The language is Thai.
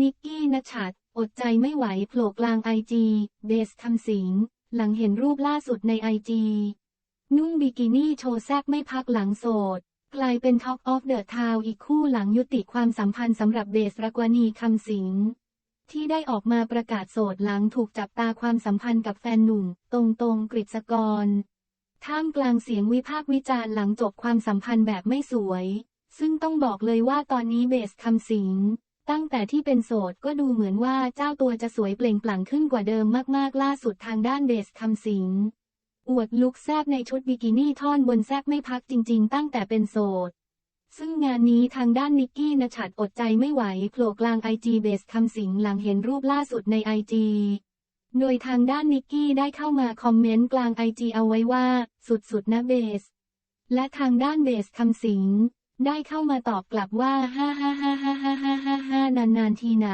นิกกี้นชัดอดใจไม่ไหวโผล่กลางไอจีเบสคำสิง หลังเห็นรูปล่าสุดในไอจีนุ่งบิกินี่โชว์แซกไม่พักหลังโสด กลายเป็น Talk of the Town อีกคู่หลังยุติความสัมพันธ์สำหรับเบสรักวณีคำสิง ที่ได้ออกมาประกาศโสดหลังถูกจับตาความสัมพันธ์กับแฟนหนุ่ม ตรงตรงกฤษกร ท่ามกลางเสียงวิพากษ์วิจารณ์หลังจบความสัมพันธ์แบบไม่สวย ซึ่งต้องบอกเลยว่าตอนนี้เบสคำสิง ตั้งแต่ที่เป็นโสดก็ดูเหมือนว่าเจ้าตัวจะสวยเปล่งปลั่งขึ้นกว่าเดิมมากๆ ล่าสุดทางด้านเบสคำสิงอวดลุคแซบในชุดบิกินี่ท่อนบนแซบไม่พักจริง ๆ ตั้งแต่เป็นโสด ซึ่งงานนี้ทางด้านนิกกี้นชัดอดใจไม่ไหวโผล่กลางไอจีเบสคำสิงหลังเห็นรูปล่าสุดในไอจีโดยทางด้านนิกกี้ได้เข้ามาคอมเมนต์กลางไอจีเอาไว้ว่า สุดๆนะเบส และทางด้านเบสคำสิง ได้เข้ามาตอบกลับว่า ฮ่าฮ่าฮ่าฮ่าฮ่าฮ่าฮ่านานๆทีนะ